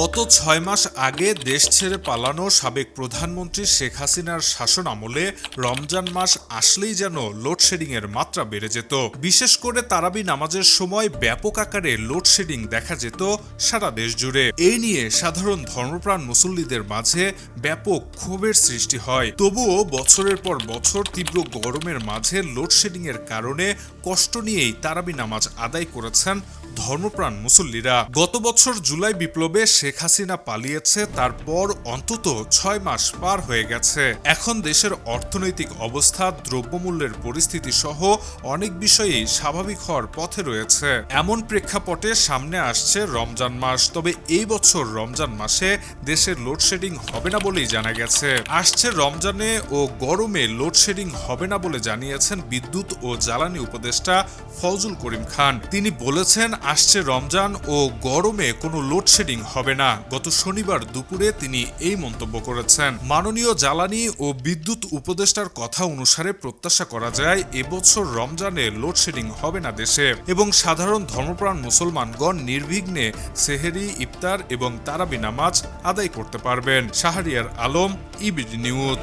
গত ছয় মাস আগে দেশ ছেড়ে পালানো সাবেক প্রধানমন্ত্রী শেখ হাসিনার শাসন আমলে রমজান মাস আসলেই যেন লোডশেডিংয়ের মাত্রা বেড়ে যেত। বিশেষ করে তারাবি নামাজের সময় ব্যাপক আকারে লোডশেডিং দেখা যেত সারা দেশ জুড়ে। এই নিয়ে সাধারণ ধর্মপ্রাণ মুসল্লিদের মাঝে ব্যাপক ক্ষোভের সৃষ্টি হয়। তবুও বছরের পর বছর তীব্র গরমের মাঝে লোডশেডিংয়ের কারণে কষ্ট নিয়েই তারাবি নামাজ আদায় করেছেন ধর্মপ্রাণ মুসল্লিরা। গত বছর জুলাই বিপ্লবে শেখ হাসিনা পালিয়েছে, তারপর অন্তত ছয় মাস পার হয়ে গেছে। এখন দেশের অর্থনৈতিক অবস্থা, দ্রব্যমূল্যের পরিস্থিতি সহ অনেক বিষয়েই স্বাভাবিক হওয়ার পথে রয়েছে। এমন প্রেক্ষাপটে সামনে আসছে রমজান মাস, তবে এই বছর রমজান মাসে দেশের লোডশেডিং হবে না বলেই জানা গেছে। আসছে রমজানে ও গরমে লোডশেডিং হবে না বলে জানিয়েছেন বিদ্যুৎ ও জ্বালানি উপদেষ্টা ফজল করিম খান। তিনি বলেছেন, আসছে রমজান ও গরমে কোনো লোডশেডিং হবে না। গত শনিবার দুপুরে তিনি এই মন্তব্য করেছেন। মাননীয় জ্বালানি ও বিদ্যুৎ উপদেষ্টার কথা অনুসারে প্রত্যাশা করা যায়, এবছর রমজানে লোডশেডিং হবে না দেশে এবং সাধারণ ধর্মপ্রাণ মুসলমানগণ নির্বিঘ্নে সেহেরি, ইফতার এবং তারাবি নামাজ আদায় করতে পারবেন। Shahriar Alam EBD news.